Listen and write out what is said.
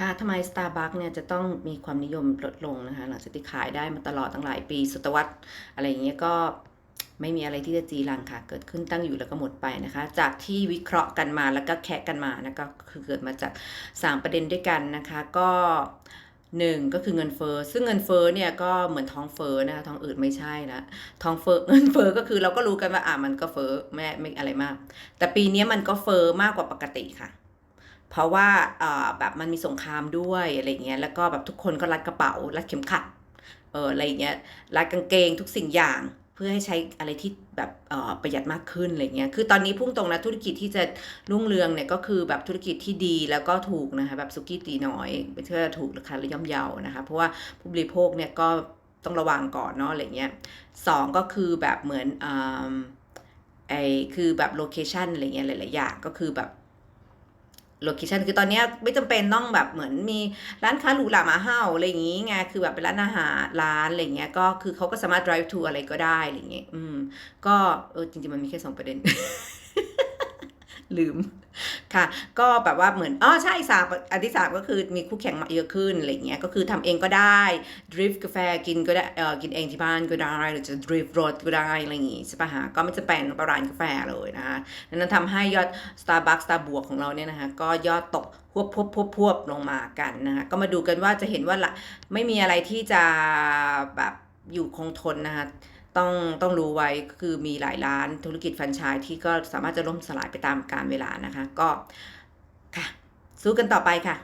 ค่ะทำไม Starbucks เนี่ยจะต้องมีความนิยมลดลงนะคะหลังจากที่ขายได้มาตลอดตั้งหลายปีศตวรรษอะไรอย่างเงี้ยก็ไม่มีอะไรที่จะจีรังค่ะ เกิดขึ้นตั้งอยู่แล้วก็หมดไปนะคะ จากที่วิเคราะห์กันมาแล้วก็แคะกันมานะก็คือเกิดมาจาก 3 ประเด็นด้วยกันนะคะ ก็หนึ่งก็คือเงินเฟ้อซึ่งเงินเฟ้อเนี่ยก็เหมือนท้องเฟ้อนะคะท้องอืดไม่ใช่นะท้องเฟ้อเงินเฟ้อก็คือเราก็รู้กันว่าอะมันก็เฟ้อไม่ไม่อะไรมาก แต่ปีนี้มันก็เฟ้อมากกว่าปกติค่ะ เพราะว่าเอ่อแบบมันมีสงครามด้วยอะไรเงี้ยแล้วก็แบบทุกคนก็รัดกระเป๋ารัดเข็มขัดเอออะไรเงี้ยรัดกางเกงทุกสิ่งอย่างเพื่อให้ใช้อะไรที่แบบเอ่อประหยัดมากขึ้นอะไรเงี้ยคือตอนนี้พุ่งตรงนะธุรกิจที่จะรุ่งเรืองเนี่ยก็คือแบบธุรกิจที่ดีแล้วก็ถูกนะคะแบบสุกี้ตีน้อยเพื่อถูกราคาและย่อมเยานะคะเพราะว่าผู้บริโภคเนี่ยก็ต้องระวังก่อนเนาะอะไรเงี้ยสองก็คือแบบเหมือนอ่าไอคือแบบโลเคชันอะไรเงี้ยหลายๆอย่างก็คือแบบ โลเคชันคือตอนนี้ไม่จำเป็นต้องแบบเหมือนมีร้านค้าหรูหรามาเห่าอะไรอย่างงี้ไงคือแบบเป็นร้านอาหารร้านอะไรเงี้ยก็คือเขาก็สามารถ drive to อะไรก็ได้อะไรเงี้ยอืมก็เออจริงๆมันมีแค่สองประเด็น ลืมค่ะ ก็แบบว่าเหมือนอ๋อใช่สามอันที่สามก็คือมีคู่แข่งมาเยอะขึ้นอะไรเงี้ยก็คือทำเองก็ได้ดริฟกาแฟกินก็ได้เออกินเองที่บ้านก็ได้หรือจะดริฟรถก็ได้อะไรอย่างงี้ใช่ปะฮะก็ไม่จะเป็นร้านกาแฟเลยนะคะดังนั้นทำให้ยอด Starbucks Star บวกของเราเนี่ยนะคะก็ยอดตกพวบพวบพวบพวบลงมากันนะคะก็มาดูกันว่าจะเห็นว่าละไม่มีอะไรที่จะแบบอยู่คงทนนะคะ ต้องต้องรู้ไว้คือมีหลายร้านธุรกิจแฟรนไชส์ที่ก็สามารถจะล่มสลายไปตามกาลเวลานะคะ ก็ค่ะสู้กันต่อไปค่ะ